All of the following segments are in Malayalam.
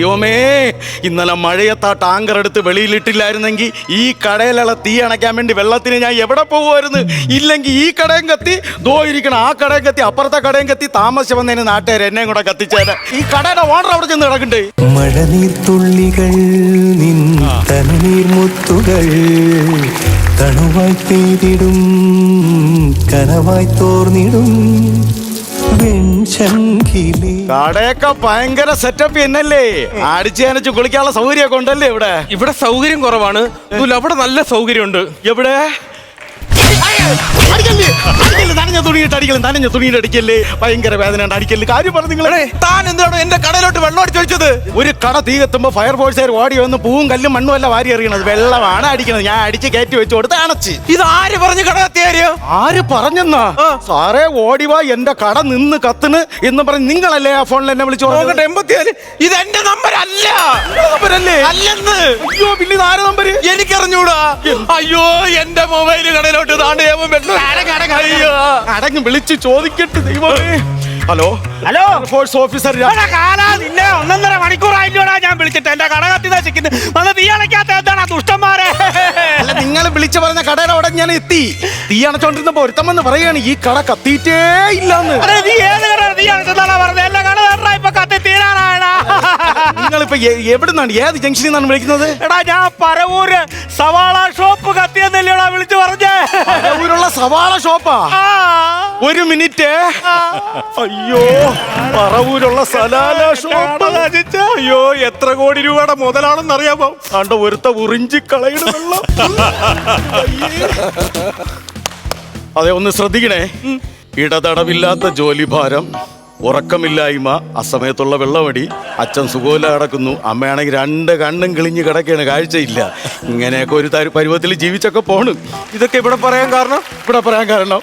ദൈവമേ ഇന്നലെ മഴയത്ത് ആ ടാങ്കർ എടുത്ത് വെളിയിലിട്ടില്ലായിരുന്നെങ്കിൽ ഈ കടയിലുള്ള തീ അണയ്ക്കാൻ വേണ്ടി വെള്ളത്തിന് ഞാൻ എവിടെ പോകുമായിരുന്നു? ഇല്ലെങ്കിൽ ഈ കടയും കത്തി ദോ ഇരിക്കണം ആ കടയും കത്തി അപ്പുറത്തെ കടയും കത്തി താമസിച്ച് വന്നതിന് നാട്ടുകാർ എന്നെയും കൂടെ കത്തിച്ചേരാ ഈ കടയുടെ ഓണർ അവിടെ ചെന്ന് കിടക്കണ്ടേ? മഴനീർത്തുള്ളികൾ നിൻ മുത്തുകൾ തണുവായി പെയ്തിടും കനവായി തോർന്നിടും. കടയൊക്കെ ഭയങ്കര സെറ്റപ്പ് എന്നല്ലേ അടിച്ച് അനച്ച് കുളിക്കാനുള്ള സൗകര്യമൊക്കെ ഉണ്ടല്ലേ ഇവിടെ? ഇവിടെ സൗകര്യം കുറവാണ്. അവിടെ നല്ല സൗകര്യമുണ്ട്. എവിടെ? അടിക്കല്ലേ അടിക്കല്ലേ? നനഞ്ഞ തുണിയിട്ട് അടിക്കല്ലേ നനഞ്ഞ തുണിയിട്ട് അടിക്കല്ലേ ഭയങ്കര വേദന അടിക്കല്ലേ കാര്യം പറഞ്ഞു നിങ്ങളെ താൻ എന്താണ് എന്റെ കടയിലോട്ട് വെള്ളം അടിച്ചു വെച്ചത് ഒരു കട തീ കത്തുമ്പോ ഫയർ ഫോഴ്സുകാർ ഓടി വന്ന് പൂവും കല്ലും മണ്ണും അല്ല വാരി എറിയണത് വെള്ളമാണ് അടിക്കണത്. ഞാൻ അടിച്ച് കയറ്റി വെച്ചു കൊടുത്ത് അണച്ച്. ഇത് ആര് പറഞ്ഞു കട കത്തിയാരിയോ ആര് പറഞ്ഞെന്നാ? സാറേ സാറേ ഓടിവാ എന്റെ കട നിന്ന് കത്തിന് എന്ന് പറഞ്ഞ് നിങ്ങളല്ലേ ആ ഫോണിൽ എന്നെ വിളിച്ചു നോക്കട്ടെ ഇത് എന്റെ നമ്പർ അല്ല നമ്പരല്ലേ? അല്ലെന്ന്. അയ്യോ പിന്നെ ഇത് ആരെ നമ്പർ എനിക്കറിഞ്ഞൂടാ. അയ്യോ എന്റെ മൊബൈൽ കടയിലോട്ട് താണ്ട് ഞാൻ വെള്ളം അയ്യോ. അടങ്ങ് വിളിച്ച് ചോദിക്കട്ടെ ദൈവമേ. ഹലോ? ഹലോ? ഫോഴ്സ് ഓഫീസർ നിന്നെ ഒന്നൊന്നര മണിക്കൂറായില്ലോടാ ഞാൻ വിളിച്ചിട്ട് എന്റെ കട കത്തി നശിക്കുന്നു? വന്ന് തീ അണയ്ക്കാത്ത എന്താണ് ദുഷ്ടന്മാരെ? അല്ല നിങ്ങൾ വിളിച്ചു പറഞ്ഞ കടയുടെ അവിടെ ഞാൻ എത്തി. തീ അണച്ചോണ്ടിരുന്നപ്പോ ഒരുത്തം വന്ന് പറയാണ് ഈ കട കത്തിയിട്ടേ ഇല്ലെന്ന്. നീ ഏത് കട തീ അണച്ചെന്നാണ് പറഞ്ഞത്? എന്റെ കട ഇപ്പൊ കത്തി തീരാനായടാ നിങ്ങളിപ്പോ എവിടുന്നാണ്? ഏത് ജംഗ്ഷനിൽ നിന്നാണ് വിളിക്കുന്നത്? എടാ ഞാൻ പരവൂര് സവാള ഷോപ്പ് കത്തിയെന്നല്ലേടാ വിളിച്ചു പറഞ്ഞേ. പരവൂരുള്ള സവാള ഷോപ്പാ ഒരു മിനിറ്റ്. അയ്യോ പറവൂരുള്ള സലാല ഷോപ്പ് അയ്യോ എത്ര കോടി രൂപയുടെ മുതലാണെന്ന് അറിയാമോ കണ്ട ഒരുത്ത ഉറിഞ്ചി കളയണ വെള്ളം. അതെ ഒന്ന് ശ്രദ്ധിക്കണേ. ഇടതടവില്ലാത്ത ജോലിഭാരം. ഉറക്കമില്ലായ്മ അസമയത്തുള്ള വെള്ളമടി അച്ഛൻ സുഖമില്ല കിടക്കുന്നു അമ്മയാണെങ്കിൽ രണ്ട് കണ്ണും കിളിഞ്ഞ് കിടക്കുകയാണ് കാഴ്ചയില്ല. ഇങ്ങനെയൊക്കെ ഒരു പരുവത്തിൽ ജീവിച്ചൊക്കെ പോണു. ഇതൊക്കെ ഇവിടെ പറയാൻ കാരണം? ഇവിടെ പറയാൻ കാരണം?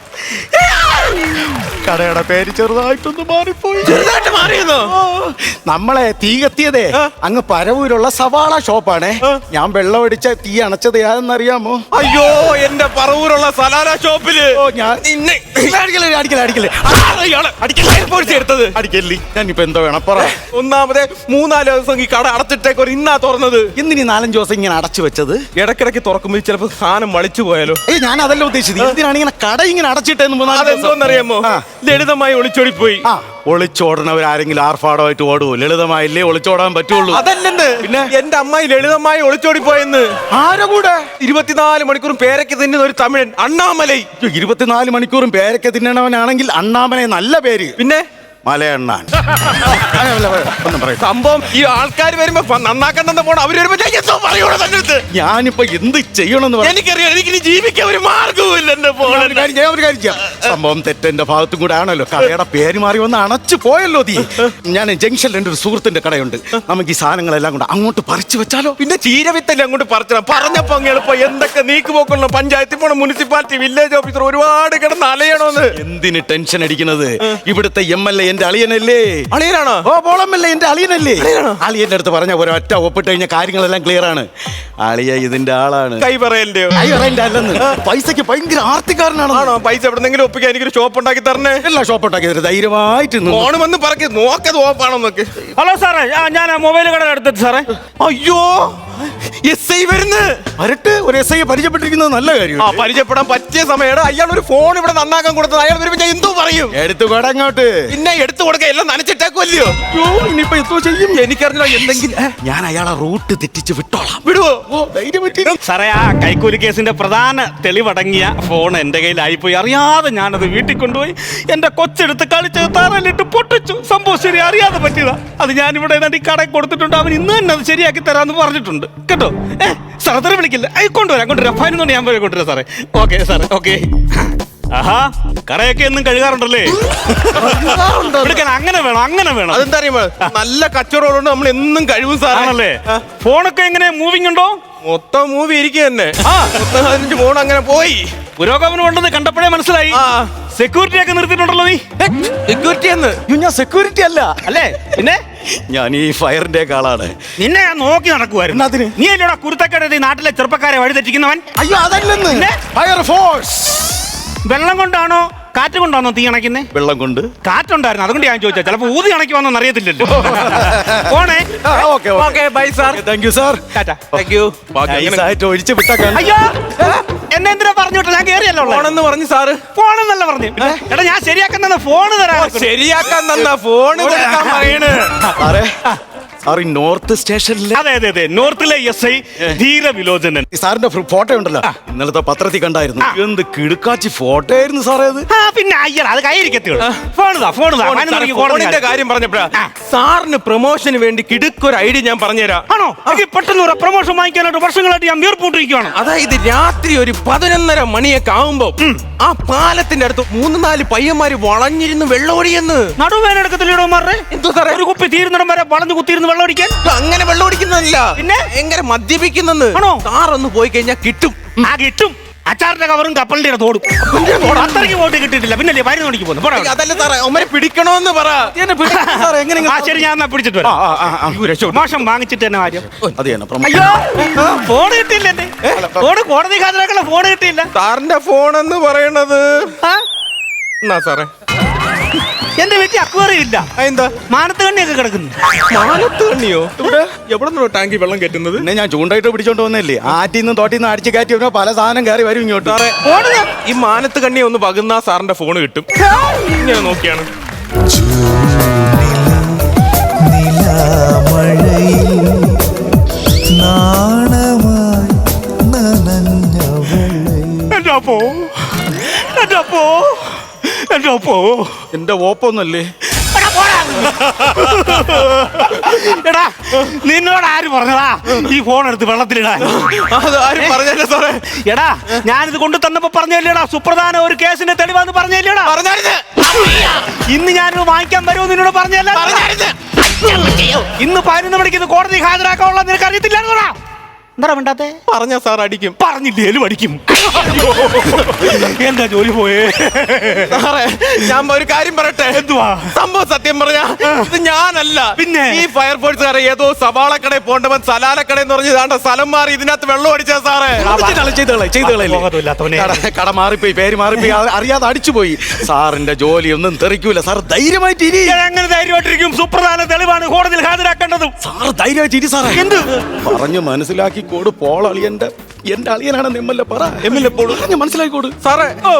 കടയുടെ പേര് ചെറുതായിട്ടൊന്ന് മാറിപ്പോയി. ചെറുതായിട്ട് മാറിയെന്നോ? നമ്മളെ തീ കത്തിയതേ അങ്ങ് പരവൂരുള്ള സവാള ഷോപ്പാണേ. ഞാൻ വെള്ളം അടിച്ച തീ അണച്ചത് യാതെന്നറിയാമോ അയ്യോ എന്റെ പറവൂരുള്ള സലാല ഷോപ്പിൽ. ഞാൻ അടിക്കല്ലേ എടുത്തത്. ഞാനിപ്പോ എന്തോ വേണം പറ. ഒന്നാമതെ മൂന്നാൽ ദിവസം ഈ കട അടച്ചിട്ടേക്ക് ഒരു ഇന്നാ തുറന്നത്. എന്തിനീ നാലഞ്ച് ദിവസം ഇങ്ങനെ അടച്ചു വെച്ചത്? ഇടക്കിടക്ക് തുറക്കുമ്പോൾ ചിലപ്പോൾ സാധനം വളിച്ചു പോയാലോ? ഏ ഞാൻ അതല്ല ഉദ്ദേശിച്ചത് എന്തിനാണ് ഇങ്ങനെ കട ഇങ്ങനെ അടച്ചിട്ടേന്ന് മൂന്നാൽ ദിവസം? ആ. ലളിതമായി ഒളിച്ചോടി പോയി ആരെങ്കിലും ഒളിച്ചോടണവരാരെങ്കിലും ആർഭാടമായിട്ട് ഓടുവോ? ലളിതമായില്ലേ? ഒളിച്ചോടാൻ പറ്റുള്ളൂ. അതല്ലെന്ന്. പിന്നെ? എന്റെ അമ്മായി ലളിതമായി ഒളിച്ചോടി പോയെന്ന് ആരെ കൂടെ? ഇരുപത്തിനാല് മണിക്കൂറും പേരയ്ക്ക് തിന്നുന്ന ഒരു തമിഴൻ അണ്ണാമലൈ. ഇരുപത്തിനാല് മണിക്കൂറും പേരയ്ക്ക് തിന്നണവനാണെങ്കിൽ അണ്ണാമലൈ നല്ല പേര്. പിന്നെ? മലയണ്ണാൻ. ഒന്നും പറയണ്ട സംഭവം ഈ ആൾക്കാർ വരുമ്പോ നന്നാക്കണ്ടെന്ന് പോണം അവർ വരുമ്പോ ഞാൻ എന്തോ പറയൂടാ തന്റെ അടുത്ത്. ഞാനിപ്പോ എന്ത് ചെയ്യണമെന്ന് പറ എനിക്കറിയാം എനിക്ക് ജീവിക്കാൻ ഒരു മാർഗവുമില്ല എന്റെ ഞാൻ ഒരു ഫോണിൽ കാര്യം ചെയ്യാം, ഒരു കാര്യം ചെയ്യാം. സംഭവം തെറ്റെന്റെ ഭാഗത്തും കൂടെ ആണല്ലോ. കടയുടെ പേര് മാറി വന്ന് അണച്ചു പോയല്ലോ തീ ഞാൻ ജംഗ്ഷനിൽ എന്റെ ഒരു സുഹൃത്തിന്റെ കടയുണ്ട്. നമുക്ക് ഈ സാധനങ്ങളെല്ലാം കൂടെ അങ്ങോട്ട് പറിച്ചു വെച്ചാലോ? പിന്നെ ചീരവിത്തല്ലേ അങ്ങോട്ട് പറിച്ചണം. പറഞ്ഞപ്പോ അങ്ങ് എളുപ്പം. എന്തൊക്കെ നീക്കുപോക്കുള്ള പഞ്ചായത്തിൽ പോണ മുനിസിപ്പാലിറ്റി വില്ലേജ് ഓഫീസർ ഒരുപാട് കിടന്ന് അലയണോന്ന്. എന്തിന് ടെൻഷൻ അടിക്കുന്നത്? ഇവിടുത്തെ എം എൽ എ എന്റെ അളിയനല്ലേ? അളിയനാണോ? ഓ പോളമല്ലേ എന്റെ അളിയനല്ലേ? അളിയന്റെ അടുത്ത് പറഞ്ഞ ഒരൊറ്റ ഒപ്പിട്ട് കഴിഞ്ഞ കാര്യങ്ങളെല്ലാം ക്ലിയർ ആണ്. അളിയ ഇതിന്റെ ആളാണ്. കൈ പറയല്ലേ കൈ എന്റെ അല്ലെന്ന്. പൈസക്ക് ഭയങ്കര ആർത്തിക്കാരനാണോ ആണോ? പൈസ എവിടെന്നെങ്കിലും ഒപ്പിക്കാൻ എനിക്കൊരു ഷോപ്പ് ഉണ്ടാക്കി തരണേ? എല്ലാ ഷോപ്പ് ഉണ്ടാക്കി തരും. ധൈര്യമായിട്ട് ഓണമെന്ന് ഫോണ് വന്ന് പറക്കി നോക്കത് ഓപ്പാണോന്നൊക്കെ ഹലോ സാറേ ഞാൻ മൊബൈൽ കട എടുത്തിട്ട് സാറേ. അയ്യോ! എസ് ഐ വരട്ടെ വരട്ട് ഒരു എസ് ഐ പരിചയപ്പെട്ടിരിക്കുന്നത് നല്ല കാര്യം ആ പരിചയപ്പെടാൻ പറ്റിയ സമയമാണ് അയാൾ ഒരു ഫോൺ ഇവിടെ നന്നാക്കാൻ കൊടുത്തത്. അയാൾ വരുമ്പോ ഞാൻ എന്തോ പറയും. എടുത്തു കടങ്ങോട്ട് പിന്നെ എടുത്തു കൊടുക്ക എല്ലാം നനച്ചിട്ടേക്കുമല്ലയോ ഇനിയിപ്പോ എന്തോ ചെയ്യും? എനിക്കറിഞ്ഞോ എന്തെങ്കിലും ഞാൻ അയാളെ റൂട്ട് തെറ്റിച്ച് വിട്ടോളാം. വിടുവോ? ഓ ധൈര്യം പറ്റി. സാറേ ആ കൈക്കൂലി കേസിന്റെ പ്രധാന തെളിവടങ്ങിയ ഫോൺ എന്റെ കയ്യിലായിപ്പോയി. അറിയാതെ ഞാനത് വീട്ടിൽ കൊണ്ടുപോയി എന്റെ കൊച്ചെടുത്ത് കളിച്ച് താറലിട്ട് പൊട്ടിച്ചു. സംഭവം ശരി അറിയാതെ പറ്റിയതാ. അത് ഞാൻ ഇവിടെ ഈ കടയിൽ കൊടുത്തിട്ടുണ്ട്. അവൻ ഇന്ന് തന്നെ അത് ശരിയാക്കി തരാമെന്ന് പറഞ്ഞിട്ടുണ്ട്. കേട്ടോ? ഏ സാറെ വിളിക്കില്ല. ഏയ് കൊണ്ടുവരാം കൊണ്ടുവരാം. ഫൈനൊന്നും ഞാൻ പോയി കൊണ്ടുവരാം സാറേ. ഓക്കെ സാറേ ഓക്കെ. ആഹാ കറയൊക്കെ എന്നും കഴുകാറുണ്ടല്ലേ? എടുക്കാൻ അങ്ങനെ വേണം അങ്ങനെ വേണം. അതെന്താ അറിയുമ്പോ നല്ല കച്ചവടമുണ്ട് നമ്മൾ എന്നും കഴിവും സാറാണല്ലേ ഫോണൊക്കെ എങ്ങനെ മൂവിങ് ഉണ്ടോ? മൊത്തം മൂവി ഇരിക്കുക തന്നെ ആ. മൊത്തം പതിനഞ്ച് ഫോൺ അങ്ങനെ പോയി. പുരോഗമനം ഉണ്ടെന്ന് കണ്ടപ്പോഴേ മനസ്സിലായി. സെക്യൂരിറ്റി ഒക്കെ നിർത്തിയിട്ടുണ്ടല്ലോ നീ. സെക്യൂരിറ്റി എന്ന്? ഞാൻ സെക്യൂരിറ്റി അല്ല. അല്ലേ? പിന്നെ? ഞാൻ ഈ ഫയറിന്റെ ആളാണ്. നിന്നെ ഞാൻ നോക്കി നടക്കുവായിരുന്നു. അതിന്? നീ അല്ലടാ കുരുത്തക്കേട് ഈ നാട്ടിലെ ചെറുപ്പക്കാരെ വഴിതെറ്റിക്കുന്നവൻ. അയ്യോ അതല്ലെന്ന്. ഫയർ ഫോഴ്സ് വെള്ളം കൊണ്ടാണോ കാറ്റ് കൊണ്ടാണോ തീ അണയ്ക്കുന്നേ? വെള്ളം കൊണ്ട്. കാറ്റുണ്ടായിരുന്നു. അതുകൊണ്ട് ഞാൻ ചോദിച്ചാൽ ചിലപ്പോ ഊതി അണയ്ക്കുവാന്നൊന്നും അറിയത്തില്ലല്ലോ പോണേ. Okay okay. Bye sir thank you sir tata thank you ഒഴിച്ചു വിട്ടേക്കാൻ അയ്യോ! എന്നെ എന്തിനാ? ഞാൻ കേറിയല്ലോ. ഫോണെന്ന് പറഞ്ഞു സാറ്. ഫോണെന്നല്ല പറഞ്ഞു. എടാ ഞാൻ ശരിയാക്കുന്ന ഫോണ് തരാം. ശരിയാക്കാൻ തന്ന ഫോൺ കൊടുക്കാൻ പറയണ്. സാറേ സാർ ഈ നോർത്ത് സ്റ്റേഷനിലെ അതെ അതെ അതെ. നോർത്തിലെ എസ് ഐ ധീര വിലോചനൻ ഈ സാറിന്റെ ഫോട്ടോ ഉണ്ടല്ലോ. ഇന്നലത്തെ പത്രത്തിൽ കണ്ടായിരുന്നു. എന്ത് കിടുക്കാച്ചി ഫോട്ടോ ആയിരുന്നു സാറേ അത്? ആ പിന്നെ അയ്യടാ അത് കയ്യിരിക്കത്തുള്ളൂ ഫോണുതാ ഫോണുതാ ഫോണിന്റെ കാര്യം പറഞ്ഞപ്പോഴാ. സാറിന് പ്രൊമോഷന് വേണ്ടി കിടുക്കൊരു ഐഡിയ ഞാൻ പറഞ്ഞുതരാം. ആണോ? എനിക്ക് പെട്ടെന്ന് ഒരു പ്രൊമോഷൻ വാങ്ങിക്കാനായിട്ട് വർഷങ്ങളായിട്ട് ഞാൻ വീർപ്പൂട്ടിരിക്കുകയാണ് അതായത് രാത്രി ഒരു പതിനൊന്നര മണിയൊക്കെ ആവുമ്പോ ആ പാലത്തിന്റെ അടുത്ത് മൂന്ന് നാല് പയ്യന്മാര് വളഞ്ഞിരുന്ന് വെള്ളമൊടിയെന്ന്. നടുവേനെടുക്കത്തില്ലടോമാരുടെ എന്തോ സാറേ? ഒരു കുപ്പി തീരുന്നിടം വരെ വളഞ്ഞു കുത്തിയിരുന്ന് വെള്ളം അടിക്കാൻ അങ്ങനെ വെള്ളമൊടിക്കുന്നതല്ല. പിന്നെ? എങ്ങനെ മദ്യപിക്കുന്നെന്ന്. ആണോ? കാറൊന്ന് പോയി കഴിഞ്ഞാൽ കിട്ടും. ആ കിട്ടും. അച്ചാറിന്റെ കവറും കപ്പലിന്റെ തോടും അത്രയ്ക്ക് വോട്ട് കിട്ടിയിട്ടില്ല. പിന്നെ മരുന്ന് മണിക്ക് പോകുന്നു. അതല്ല സാറേ അവരെ പിടിക്കണോന്ന് പറ. എങ്ങനെ ശരി ഞാൻ പിടിച്ചിട്ട് വരാം. മോശം വാങ്ങിച്ചിട്ട് തന്നെ കാര്യം. അയ്യോ ഫോൺ കിട്ടിയില്ല എന്റെ ഫോണ് കോടതി ഹാജരാക്കുള്ള ഫോൺ കിട്ടിയില്ല. സാറിന്റെ ഫോൺ എന്ന് പറയണത്? എന്നാ സാറേ? എന്റെ വീട്ടിൽ അക്വേറിയം ഇല്ല. എന്താ മാനത്ത് കണ്ണിയൊക്കെ കിടക്കുന്നു. മാനത്ത് കണ്ണിയോ? ഇവിടെ എവിടെ നിന്നോ ടാങ്കി വെള്ളം കെട്ടുന്നത് പിന്നെ ഞാൻ ചൂണ്ടായിട്ട് പിടിച്ചോണ്ട് വന്നല്ലേ ആറ്റിൽ നിന്നും തോട്ടിൽ നിന്ന് അടിച്ച് കയറ്റി വരുമ്പോ പല സാധനം കയറി വരും ഇങ്ങോട്ട്. സാറേ ഈ മാനത്ത് കണ്ണി ഒന്ന് പകുന്ന സാറിന്റെ ഫോൺ കിട്ടും. ഞാൻ നോക്കിയാണ്. നാണമായി നനഞ്ഞ വെള്ളയിൽ എന്റെ ഒപ്പോ എന്റെ ഓപ്പൊന്നല്ലേ? എടാ, പോടാ. എടാ നിന്നോട് ആര് പറഞ്ഞതാ? ഈ ഫോൺ എടുത്ത് വെള്ളത്തിലിടാൻ. അത് ആരും പറഞ്ഞല്ലേ സാറേ? എടാ ഞാനിത് കൊണ്ടു തന്നപ്പോ പറഞ്ഞല്ലേടാ. സുപ്രധാന ഒരു കേസിന്റെ തെളിവാന്ന് പറഞ്ഞല്ലേടാ. പറഞ്ഞായിരുന്നു. ഇന്ന് ഞാനിത് വാങ്ങിക്കാൻ വരുമോ നിന്നോട് പറഞ്ഞല്ലേ ഇന്ന് പതിനൊന്ന് മണിക്ക് ഇത് കോടതി ഹാജരാക്കാനുള്ള നിനക്ക് അറിയത്തില്ലായിരുന്നോടാ. എന്താ മിണ്ടാത്തെ? പറഞ്ഞ സാർ അടിക്കും. പറഞ്ഞില്ലേലും അടിക്കും. എന്താ ജോലി പോയേ? സാറേ ഞാൻ ഒരു കാര്യം പറയട്ടെ? എന്തുവാ? സംഭവം സത്യം പറഞ്ഞ ഇത് ഞാനല്ല. പിന്നെ? ഈ ഫയർഫോഴ്സുകാരെ ഏതോ സവാളക്കടയിൽ പോണ്ടവൻ സലാലക്കട എന്ന് പറഞ്ഞ് ഇതാണ്ട സ്ഥലം മാറി ഇതിനകത്ത് വെള്ളം അടിച്ചാ സാറേ. കട മാറിപ്പോയി പേര് മാറിപ്പോയി അറിയാതെ അടിച്ചുപോയി സാറിന്റെ ജോലി ഒന്നും തെറിക്കൂല. സാർ ധൈര്യമായിട്ട് ഇനി എങ്ങനെ ധൈര്യമായിട്ടിരിക്കും? സുപ്രധാന തെളിവാണ് കോടതിയിൽ ഹാജരാക്കേണ്ടതും. സാർ ധൈര്യമായിട്ട് ഇരി സാറേ. എന്ത്? പറഞ്ഞു മനസ്സിലാക്കി കോട് പോൾ അളിയന്റെ എന്റെ അളിയനാണെന്ന് എം എൽ എ പറ. എം എൽ എ പോൾ പറഞ്ഞു മനസ്സിലാക്കിക്കോട് സാറേ ആ.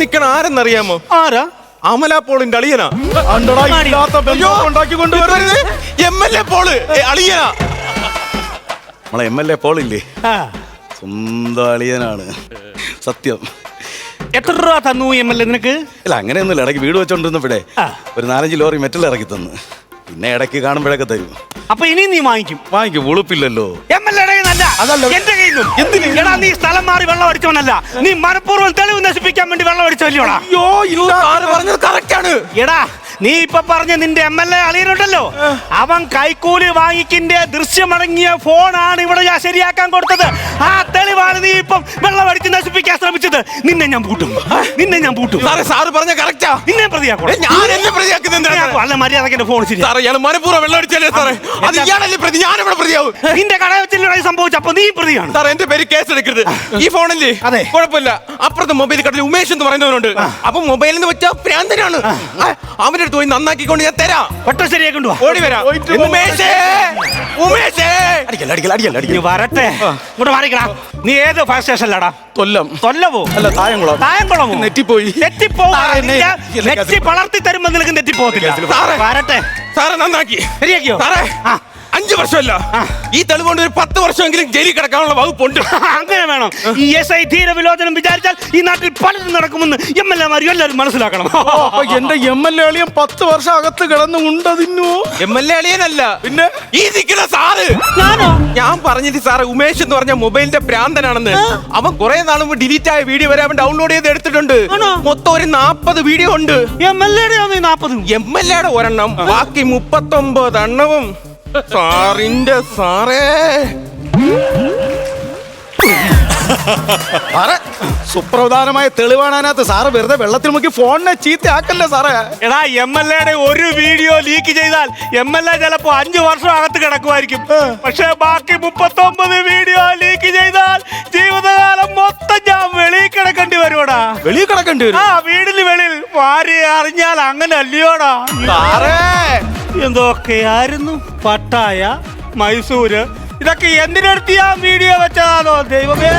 നിക്കണ ആരെന്നറിയാമോ? ആരാ? അമല പോളിന്റെ അളിയനാ. എം എൽ എ പോൾ അളിയനാ. നമ്മളെ എം എൽ എ പോളില്ലേ. സ്വന്തം അളിയനാണ്. സത്യം. എത്ര രൂപ തന്നു എം എൽ എ നിനക്ക്? ഇല്ല അങ്ങനെയൊന്നുമില്ല. ഇടയ്ക്ക് വീട് വെച്ചോണ്ടിരുന്നപ്പോഴേ ഇവിടെ. ഒരു നാലഞ്ച് ലോറി മെറ്റൽ ഇറക്കി തന്നു. പിന്നെ ഇടയ്ക്ക് കാണുമ്പോഴൊക്കെ തരും. അപ്പൊ ഇനി നീ വാങ്ങിക്കും. വാങ്ങിക്കും. ഉളുപ്പില്ലല്ലോ. എം എൽ എയുടെ അതല്ല. എന്റെ കയ്യിൽ നിന്നും. എടാ നീ സ്ഥലം മാറി വെള്ളം അടിച്ചവനല്ല. നീ മനഃപൂർവം തെളിവ് നശിപ്പിക്കാൻ വേണ്ടി വെള്ളം അടിച്ചല്ലോടാ അയ്യോ സാറ് പറഞ്ഞത് കറക്റ്റ് ആണ്. എടാ നീ ഇപ്പൊ പറഞ്ഞ നിന്റെ എം എൽ എ അളിയനുണ്ടല്ലോ. അവൻ കൈക്കൂലി വാങ്ങിക്കിന്റെ ദൃശ്യമടങ്ങിയ ഫോണാണ് ഇവിടെ ഞാൻ ശരിയാക്കാൻ കൊടുത്തത്. ആ തെളിവാണ് നീ ഇപ്പം വെള്ളം അടിച്ച് നശിപ്പിക്കാൻ ശ്രമിച്ചത്. നിന്നെ ഞാൻ പൂട്ടും. നിന്നെ ഞാൻ പൂട്ടും. സാറേ സാറ് പറഞ്ഞ കറക്റ്റാ നിന്നെ പ്രതിയാക്കും. ഞാൻ എന്നെ പ്രതിയാക്കുന്നത്? അല്ല മര്യാദയ്ക്ക് ഫോൺ ശരി സാറേ ഞാൻ മനഃപൂർവം വെള്ളം അടിച്ചല്ലേ സാറേ? അത് ഇയാളല്ലേ പ്രതി ഞാനിവിടെ പ്രതിയാവും. നിന്റെ കട വെച്ചില്ല സംഭവിച്ചു അപ്പൊ നീ പ്രതിയാണ്. സാർ എന്റെ പേര് കേസ് എടുക്കരുത്. ഈ ഫോണല്ലേ? അതെ. കുഴപ്പമില്ല. അപ്പുറത്തെ മൊബൈൽ കടയിൽ ഉമേഷ് എന്ന് പറയുന്നവനുണ്ട്. അപ്പൊ മൊബൈലിന്ന് നിന്ന് വെച്ച ഭ്രാന്തനാണ് അവന്റെ അടുത്ത് പോയി നന്നാക്കിക്കൊണ്ട് ഞാൻ തരാം. ഒറ്റ ശരിയാക്കി വാ ഓടി വരാം. ഉമേഷേ ഉമേഷേ. അടിക്കല്ല അടിക്കല്ല അടിക്കല്ല നീ അടിക്കല്ല വരട്ടെ. ഇങ്ങോട്ട് മാറിക്കടാ. നീ ഏത് ഫയർ സ്റ്റേഷനിലാടാ കൊല്ലം കൊല്ലവോ അല്ല തായംകുളം. തായംകുളമോ? നെറ്റിപ്പോയി. നെറ്റിപ്പോ സാറേ, എന്നെ- നിന്റെ നെറ്റി വളർത്തി തരുമ്പോ നിനക്ക് നെറ്റിപ്പോകത്തില്ല. സാറേ. വരട്ടെ. സാറേ നന്നാക്കി. ശരിയാക്കിയോ? സാറേ. ആ. അഞ്ചു വർഷമല്ല. ഈ തെളിവ് കൊണ്ട് ഒരു പത്ത് വർഷമെങ്കിലും ജയിലിൽ കിടക്കാനുള്ള വകുപ്പുണ്ട് അങ്ങനെ വേണം. ഈ എസ് ഐ ധീര വിലോചനം വിചാരിച്ചാൽ ഈ നാട്ടിൽ പലരും നടക്കുമെന്ന് എം എൽ എമാരും എല്ലാവരും മനസ്സിലാക്കണം. അപ്പൊ എന്റെ എം എൽ എ അളിയൻ പത്ത് വർഷം അകത്ത് കിടന്നു ഉണ്ടതിന്നു. എം എൽ എ അളിയനല്ല. പിന്നെ? ഈ നിൽക്കുന്ന സാറ്. ഞാനോ? ഞാൻ പറഞ്ഞിട്ട് സാറ് ഉമേഷ് എന്ന് പറഞ്ഞ മൊബൈലിന്റെ ഭ്രാന്തനാണെന്ന്. അവൻ കുറെ നാൾ മുമ്പ് ഡിലീറ്റ് ആയ വീഡിയോ വരെ അവൻ ഡൗൺലോഡ് ചെയ്ത് എടുത്തിട്ടുണ്ട്? മൊത്തം ഒരു നാപ്പത് വീഡിയോ ഉണ്ട്. എം എൽ എയുടെ നാപ്പത്? എം എൽ എയുടെ ഒരെണ്ണം. ബാക്കി മുപ്പത്തൊമ്പത് എണ്ണവും. സാറിന്റെ സാറേ. സാറേ സുപ്രധാനമായ തെളിവാണ് അതിനകത്ത്. സാറ് വെറുതെ വെള്ളത്തിൽ മുക്കി ഫോണിനെ ചീത്തയാക്കല്ലേ സാറേ? എടാ എം എൽ എയുടെ ഒരു വീഡിയോ ലീക്ക് ചെയ്താൽ എം എൽ എ ചിലപ്പോ അഞ്ചു വർഷം അകത്ത് കിടക്കുമായിരിക്കും. പക്ഷെ ബാക്കി മുപ്പത്തൊമ്പത് വീഡിയോ ലീക്ക് ചെയ്താൽ ജീവിതകാലം മൊത്തം ഞാൻ വെളിയിൽ കിടക്കേണ്ടി വരുവാടാ. വെളിയിൽ കിടക്കേണ്ടി വരും? ആ വീടിന് വെളിയിൽ. വാരി അറിഞ്ഞാൽ അങ്ങനെ അല്ലയോടാ സാറേ എന്തൊക്കെയായിരുന്നു? പട്ടായ മൈസൂര് ഇതൊക്കെ എന്തിനടുത്ത് ഞാൻ വീഡിയോ വെച്ചതാണോ ദൈവമേ!